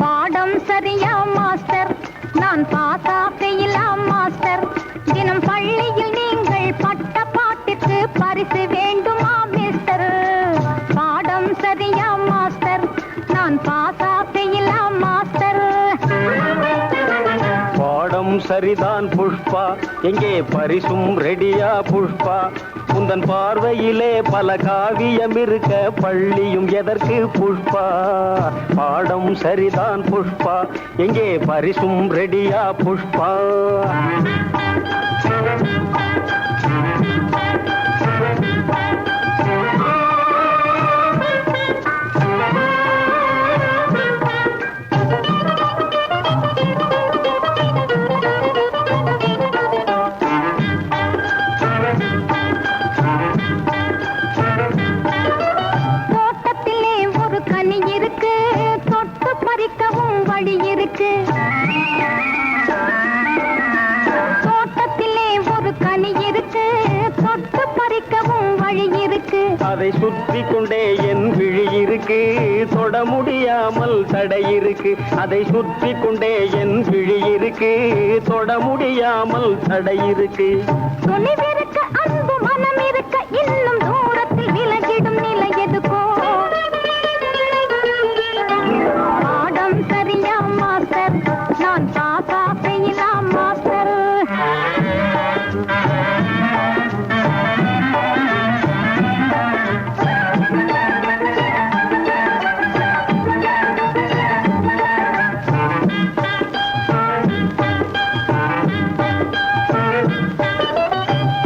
பாடம் சரியா மாஸ்டர். நான் பாசா ஃபெயிலா மாஸ்டர். தினம் பள்ளியில் நீங்கள் பட்ட பாட்டுக்கு பரிசு வேண்டுமா மிஸ்டர் பாடம் சரியா மாஸ்டர். நான் பாசா ஃபெயிலா மாஸ்டர். பாடம் சரிதான் புஷ்பா. எங்கே பரிசும் ரெடியா புஷ்பா? உந்தன் பார்வையிலே பல காவியம் இருக்க பள்ளியும் எதற்கு புஷ்பா? பாடம் சரிதான் புஷ்பா. எங்கே பரிசும் ரெடியா புஷ்பா? இருக்கு. அதை சுற்றி கொண்டே என் விழி இருக்கு. தொட முடியாமல் தடை இருக்கு. அதை சுற்றி கொண்டே என் விழி இருக்கு. தொட முடியாமல் தடை இருக்கு. அன்பு மனம் இருக்க இன்னும்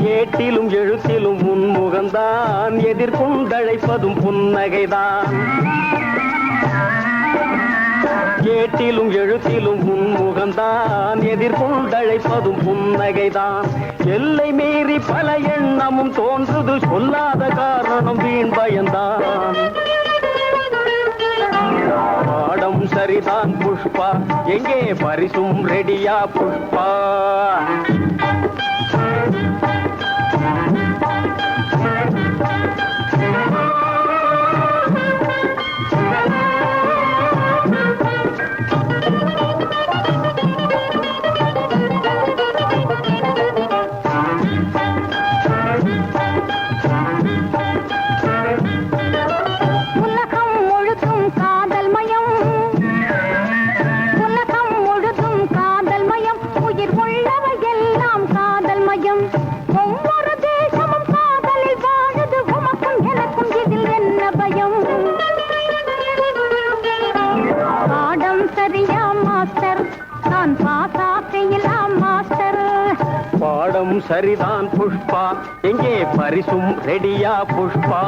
ஏட்டிலும் எழுத்திலும் உன்முகம்தான். எதிர்கொண்டழைப்பதும் புன்னகைதான். ஏட்டிலும் எழுத்திலும் உன்முகம்தான். எதிர்கொண்டழைப்பதும் புன்னகைதான். எல்லை மீறி பல எண்ணமும் தோன்றுது சொல்லாத காரணம் வீண் பயந்தான். பாடம் சரிதான் புஷ்பா. எங்கே பரிசும் ரெடியா புஷ்பா? பாடம் சரிதான் புஷ்பா. எங்கே பரிசும் ரெடியா புஷ்பா.